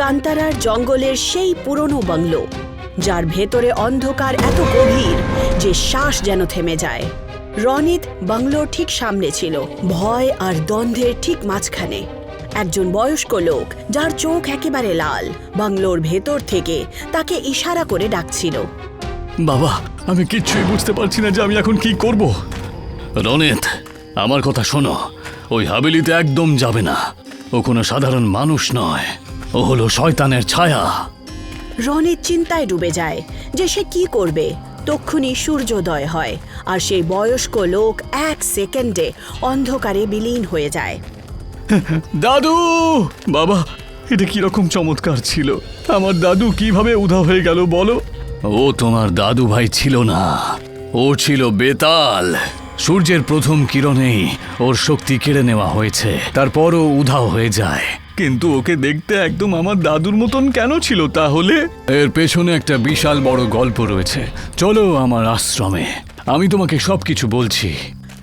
কান্তারার জঙ্গলের সেই পুরনো বাংলো, যার ভেতরে অন্ধকার এত গভীর যে শ্বাস যেন থেমে যায়। রনিত বাংলোর ঠিক সামনে ছিল, ভয় আর দ্বন্দ্বের ঠিক মাঝখানে। একজন বয়স্ক লোক, যার চোখ একেবারে লাল, বাংলোর ভেতর থেকে তাকে ইশারা করে ডাকছিল। বাবা, আমি কিচ্ছুই বুঝতে পারছি না যে আমি এখন কি করব। রনিত, আমার কথা শোনো। ওই হাবেলিতে একদম যাবে না। ও কোনো সাধারণ মানুষ নয়। ও হলো শয়তানের ছায়া। রনিত চিন্তায় ডুবে যায় যে সে কি করবে। তক্ষুনি সূর্যোদয় হয় আর সেই বয়স্ক লোক এক সেকেন্ডে অন্ধকারে বিলীন হয়ে যায়। দাদু! বাবা এটা কীরকম চমৎকার ছিল। আমার দাদু কীভাবে উধা হয়ে গেল বলো? ও তোমার দাদু ভাই ছিল না। ও ছিল বেতাল। সূর্যের প্রথম কিরণেই ওর শক্তি কেড়ে নেওয়া হয়েছে। তারপরও উধাও হয়ে যায়। কিন্তু ওকে দেখতে একদম আমার দাদুর মতন কেন ছিল তাহলে? এর পেছনে একটা বিশাল বড় গল্প রয়েছে। চলো আমার আশ্রমে। আমি তোমাকে সবকিছু বলছি।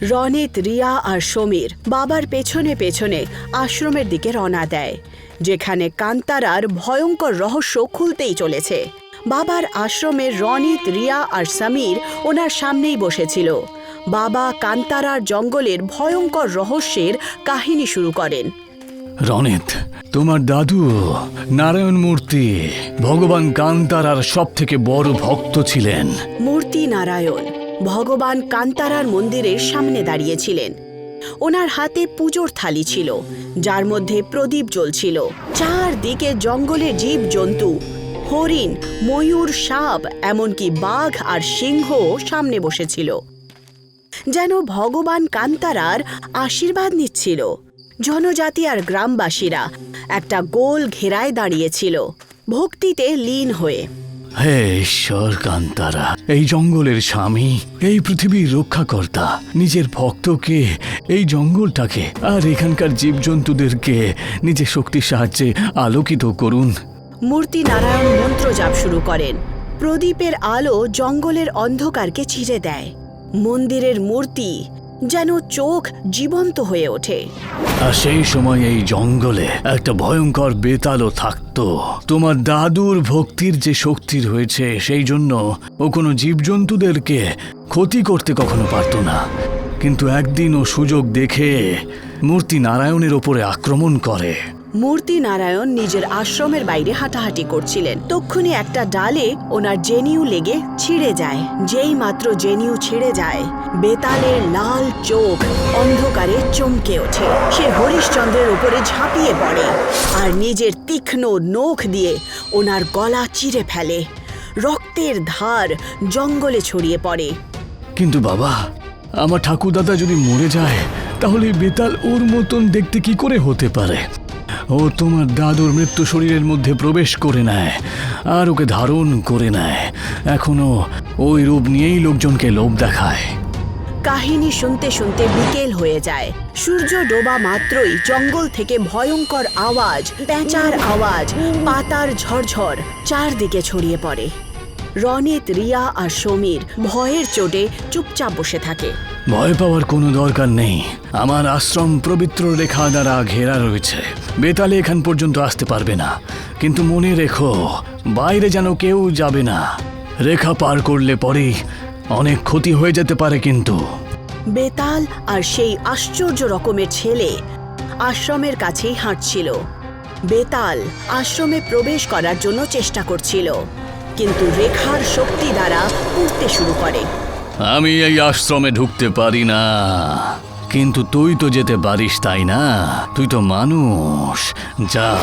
রনিত, রিয়া আর সমীর বাবার পেছনে পেছনে আশ্রমের দিকে রওনা দেয়, যেখানে কান্তারার ভয়ঙ্কর রহস্য খুলতেই চলেছে। বাবার আশ্রমে রনিত, রিয়া আর সমীর ওনার সামনেই বসেছিল। বাবা কান্তারার জঙ্গলের ভয়ঙ্কর রহস্যের কাহিনী শুরু করেন। রনিত, তোমার দাদু নারায়ণ মূর্তি, ভগবান কান্তারার সব থেকে বড় ভক্ত ছিলেন। মূর্তি নারায়ণ, ভগবান কান্তারার মন্দিরের সামনে দাঁড়িয়েছিলেন। ওনার হাতে পুজোর থালি ছিল, যার মধ্যে প্রদীপ জ্বলছিল। চারদিকে জঙ্গলে জীব জন্তু হরিণ, ময়ূর, সাপ, এমনকি বাঘ আর সিংহ সামনে বসেছিল। যেন ভগবান কান্তারার আশীর্বাদ নিচ্ছিল। জনজাতি আর গ্রামবাসীরা একটা গোল ঘেরায় দাঁড়িয়েছিল ভক্তিতে লীন হয়ে। হে ঈশ্বর কান্তারা এই জঙ্গলের স্বামী এই পৃথিবীর রক্ষাকর্তা নিজের ভক্তকে এই জঙ্গলটাকে আর এখানকার জীবজন্তুদেরকে নিজের শক্তির সাহায্যে আলোকিত করুন। মূর্তি নারায়ণ মন্ত্র জাপ শুরু করেন। প্রদীপের আলো জঙ্গলের অন্ধকারকে ছিঁড়ে দেয়। মন্দিরের মূর্তি যেন চোখ জীবন্ত হয়ে ওঠে। আর সেই সময় এই জঙ্গলে একটা ভয়ঙ্কর বেতালও থাকতো। তোমার দাদুর ভক্তির যে শক্তি রয়েছে, সেই জন্য ও কোনো জীবজন্তুদেরকে ক্ষতি করতে কখনো পারত না। কিন্তু একদিন ও সুযোগ দেখে মূর্তি নারায়ণের ওপরে আক্রমণ করে। মূর্তি নারায়ণ নিজের আশ্রমের বাইরে হাঁটাহাঁটি করছিলেন। তক্ষুনি একটা ডালে ওনার জেনিউ লেগে ছিঁড়ে যায়। যেই মাত্র জেনিউ ছিঁড়ে যায় বেতালের লাল চোখ অন্ধকারে চমকে ওঠে। সে হরিশ্চন্দ্রের উপরে ঝাঁপিয়ে পড়ে আর নিজের তীক্ষ্ণ নখ দিয়ে ওনার গলা চিরে ফেলে। রক্তের ধার জঙ্গলে ছড়িয়ে পড়ে। কিন্তু বাবা, আমার ঠাকুরদাদা যদি মরে যায়, তাহলে বেতাল ওর মতন দেখতে কি করে হতে পারে? ও তোমার দাদুর মৃত্যু শরীরের মধ্যে প্রবেশ করে নেয় আর ওকে ধারণ করে নেয়। এখনও ওই রূপ নিয়েই লোকজনকে লোভ দেখায়। কাহিনী শুনতে শুনতে বিকেল হয়ে যায়। সূর্য ডোবা মাত্রই জঙ্গল থেকে ভয়ঙ্কর আওয়াজ পেঁচার আওয়াজ পাতার ঝরঝর চারদিকে ছড়িয়ে পড়ে। রনিত রিয়া আর সমীর ভয়ের চোটে চুপচাপ বসে থাকে। ভয় পাওয়ার কোনো দরকার নেই। আমার আশ্রম পবিত্র রেখা দ্বারা ঘেরা রয়েছে। বেতালে এখান পর্যন্ত আসতে পারবে না। কিন্তু মনে রেখো বাইরে যেন কেউ যাবে না। রেখা পার করলে পরেই অনেক ক্ষতি হয়ে যেতে পারে কিন্তু। বেতাল আর সেই আশ্চর্য রকমের ছেলে আশ্রমের কাছেই হাঁটছিল। বেতাল আশ্রমে প্রবেশ করার জন্য চেষ্টা করছিল কিন্তু রেখার শক্তি দ্বারা উঠতে শুরু করে। আমি এই আশ্রমে ঢুকতে পারি না। কিন্তু তুই তো যেতে পারিস তাই না? তুই তো মানুষ। যা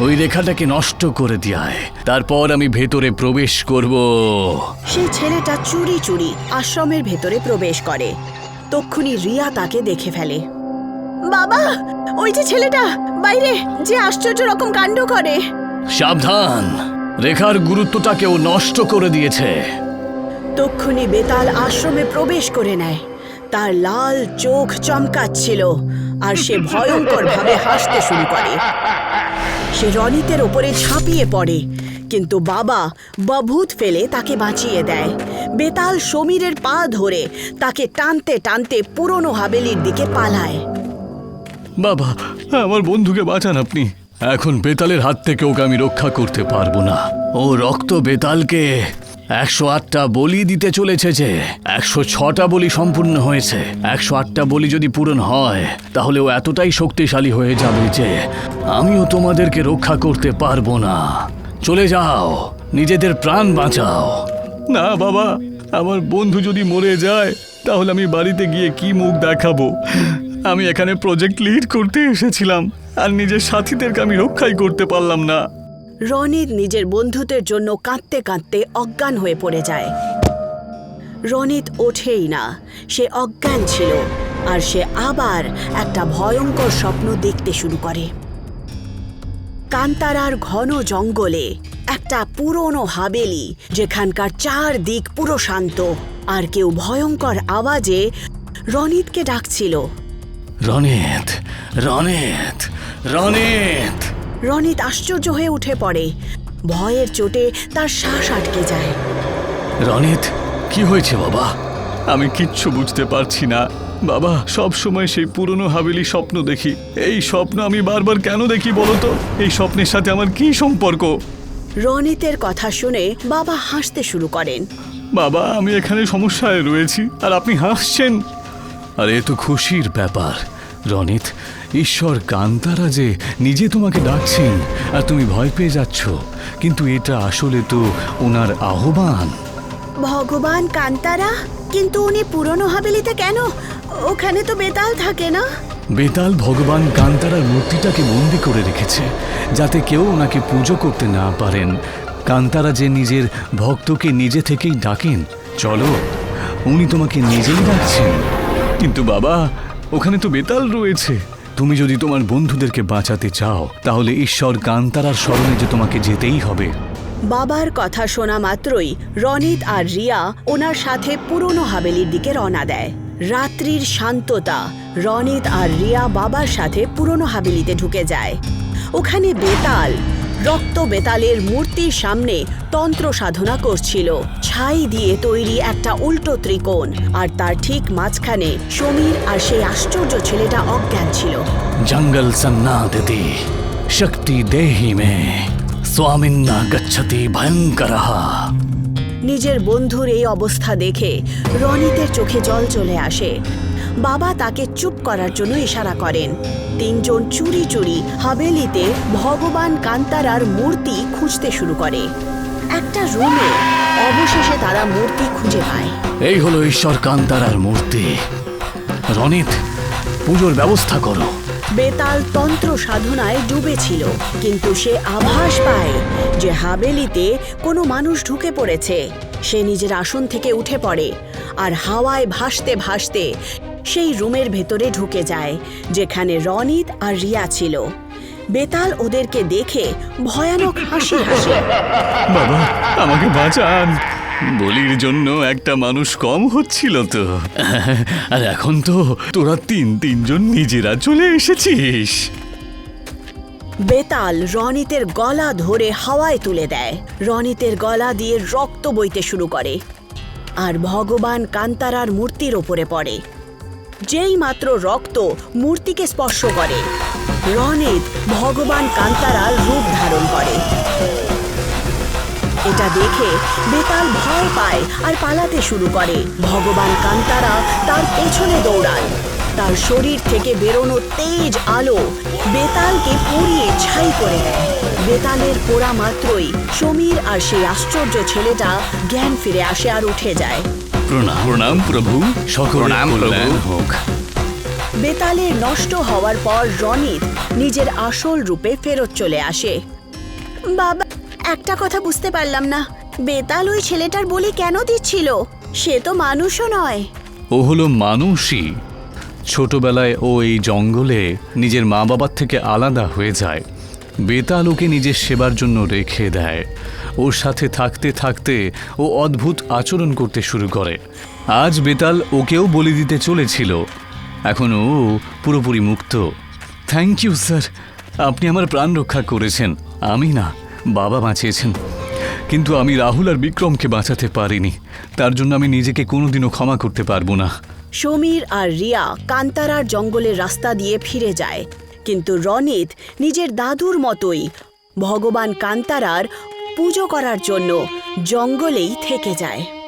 ওই রেখাটাকে নষ্ট করে দিয়ায় তারপর আমি ভেতরে প্রবেশ করব। সেই ছেলেটা চুরি চুরি আশ্রমের ভেতরে প্রবেশ করে। তক্ষুনি রিয়া তাকে দেখে ফেলে। বাবা ওই যে ছেলেটা বাইরে যে আশ্চর্য রকম কাণ্ড করে। সাবধান রেখার গুরুত্বটাকে ও নষ্ট করে দিয়েছে। তক্ষুনি বেতাল আশ্রমে প্রবেশ করে নেয়। তার লাল চোখ চমকাচ্ছিল আর সে ভয়ঙ্কর ভাবে হাসতে শুরু করে। সে রনিতের ওপরে ঝাঁপিয়ে পড়ে, কিন্তু বাবা বভূত ফেলে তাকে বাঁচিয়ে দেয়। বেতাল সমীরের পা ধরে তাকে টানতে টানতে পুরনো হাবেলির দিকে পালায়। বাবা, আমার বন্ধুকে বাঁচান আপনি। এখন বেতালের হাত থেকে ওকে আমি রক্ষা করতে পারব না। ও রক্ত বেতালকে একশো আটটা বলি দিতে চলেছে যে, একশো ছটা বলি সম্পূর্ণ হয়েছে। একশো আটটা বলি যদি পূরণ হয়, তাহলে ও এতটাই শক্তিশালী হয়ে যাবে যে, আমিও তোমাদেরকে রক্ষা করতে পারব না। চলে যাও, নিজেদের প্রাণ বাঁচাও। না বাবা, আমার বন্ধু যদি মরে যায়, তাহলে আমি বাড়িতে গিয়ে কি মুখ দেখাবো? আমি এখানে প্রজেক্ট লিড করতে এসেছিলাম, আর নিজের সাথীদেরকে আমি রক্ষাই করতে পারলাম না। রনিত নিজের বন্ধুদের জন্য কাঁদতে কাঁদতে অজ্ঞান হয়ে পড়ে যায়। রনিত ওঠেই না। সে অজ্ঞান ছিল আর সে আবার একটা ভয়ঙ্কর স্বপ্ন দেখতে শুরু করে। কান্তারার ঘন জঙ্গলে একটা পুরনো হাবেলি, যেখানকার চার দিক পুরো শান্ত আর কেউ ভয়ঙ্কর আওয়াজে রনিতকে ডাকছিল। রনেত রনেত রনেত! রনিত আশ্চর্য হয়ে উঠে পড়ে। ভয়ের চোটে তার শ্বাস আটকে যায়। রনিত কি হয়েছে বাবা? আমি কিচ্ছু বুঝতে পারছি না। বাবা সব সময় সেই পুরনো হাবেলি স্বপ্ন দেখি। এই স্বপ্ন আমি বারবার কেন দেখি বলো তো? এই স্বপ্নের সাথে আমার কি সম্পর্ক? রনিতের কথা শুনে বাবা হাসতে শুরু করেন। বাবা আমি এখানে সমস্যায় রয়েছি আর আপনি হাসছেন। আর এ তো খুশির ব্যাপার। রনিত ঈশ্বর কান্তারা যে নিজে তোমাকে ডাকছেন আর তুমি ভয় পেয়ে যাচ্ছ। কিন্তু এটা আসলে তো ওনার আহ্বান। ভগবান কান্তারা? কিন্তু উনি পুরনো হাবেলিতে কেন? ওখানে তো বেতাল থাকে না। বেতাল ভগবান কান্তারার মূর্তিটাকে বন্দি করে রেখেছে যাতে কেউ ওনাকে পুজো করতে না পারেন। কান্তারা যে নিজের ভক্তকে নিজে থেকেই ডাকেন চলো উনি তোমাকে নিজেই ডাকছেন। কিন্তু বাবা ওখানে তো বেতাল রয়েছে। তুমি যদি তোমার বন্ধুদেরকে বাঁচাতে চাও, তাহলে ঈশ্বর কান্তারার স্মরণে যে তোমাকে যেতেই হবে। বাবার কথা শোনা মাত্রই রনিত আর রিয়া ওনার সাথে পুরনো হাবেলির দিকে রওনা দেয়। রাত্রির শান্ততা, রনিত আর রিয়া বাবার সাথে পুরনো হাবেলিতে ঢুকে যায়। ওখানে বেতাল রক্ত বেতালের মূর্তির সামনে তন্ত্র সাধনা করছিল। ছাই দিয়ে তৈরি একটা উল্টো ত্রিকোণ আর তার ঠিক মাঝখানে সমীর আর সেই আশ্চর্য ছেলেটা অজ্ঞান ছিল। জঙ্গল সন্নাদতি শক্তি দেহি মে স্বামিন্না গচ্ছতি ভয়ঙ্কর। নিজের বন্ধুর এই অবস্থা দেখে রনিতের চোখে জল চলে আসে। বাবা তাকে চুপ করার জন্য ইশারা করেন। তিনজন চুরি চুরি হাবেলিতে ভগবান কান্তারার মূর্তি খুঁজতে শুরু করে। একটা রুমে অবশেষে তারা মূর্তি খুঁজে পায়। এই হলো ঈশ্বর কান্তারার মূর্তি। রনিত পুজোর ব্যবস্থা করো। বেতাল তন্ত্র সাধনায় ডুবেছিল কিন্তু সে আভাস পায় যে হাবেলিতে কোনো মানুষ ঢুকে পড়েছে। সে নিজের আসন থেকে উঠে পড়ে আর হাওয়ায় ভাসতে ভাসতে সেই রুমের ভেতরে ঢুকে যায় যেখানে রনিত আর রিয়া ছিল। বেতাল ওদেরকে দেখে ভয়ানক হাসি হাসে। বাবা আমাকে বাঁচান। বলির জন্য একটা মানুষ কম হচ্ছিল তো। আর এখন তো তোরা তিন তিনজন নিজেরা চলে এসেছিস। বেতাল রনিতের গলা ধরে হাওয়ায় তুলে দেয়। রনিতের গলা দিয়ে রক্ত বইতে শুরু করে। আর ভগবান কান্তারার মূর্তির ওপরে পড়ে। যেই মাত্র রক্ত মূর্তিকে স্পর্শ করে রনিত ভগবান কান্তারার রূপ ধারণ করে। এটা দেখে বেতাল ভয় পায় আর পালাতে শুরু করে। ভগবান কান্তারা তার পেছনে দৌড়ায় তার শরীর থেকে বেরোনো তেজ আলো বেতালকে পুড়িয়ে ছাই করে দেয়। বেতালের পোড়া মাত্রই সমীর আর সেই আশ্চর্য ছেলেটা জ্ঞান ফিরে আসে আর উঠে যায়। প্রণাম। প্রণাম প্রভু। সকল প্রণাম, কল্যাণ হোক। বেতালের নষ্ট হওয়ার পর রনিত নিজের আসল রূপে ফেরত চলে আসে। বাবা একটা কথা বুঝতে পারলাম না। বেতাল ওই ছেলেটার বলি কেন দিচ্ছিল? সে তো মানুষও নয়। ও হলো মানুষই। ছোটবেলায় ও এই জঙ্গলে নিজের মা বাবার থেকে আলাদা হয়ে যায়। বেতাল ওকে নিজের সেবার জন্য রেখে দেয়। ওর সাথে থাকতে থাকতে ও অদ্ভুত আচরণ করতে শুরু করে। আজ বেতাল ওকেও বলি দিতে চলেছিল। এখন ও পুরোপুরি মুক্ত। থ্যাংক ইউ স্যার আপনি আমার প্রাণ রক্ষা করেছেন। আমি না, বাবা বাঁচিয়েছেন। কিন্তু আমি রাহুল আর বিক্রমকে বাঁচাতে পারিনি। তার জন্য আমি নিজেকে কোনোদিনও ক্ষমা করতে পারব না। সমীর আর রিয়া কান্তারার জঙ্গলের রাস্তা দিয়ে ফিরে যায়। কিন্তু রনিত নিজের দাদুর মতোই ভগবান কান্তারার পুজো করার জন্য জঙ্গলেই থেকে যায়।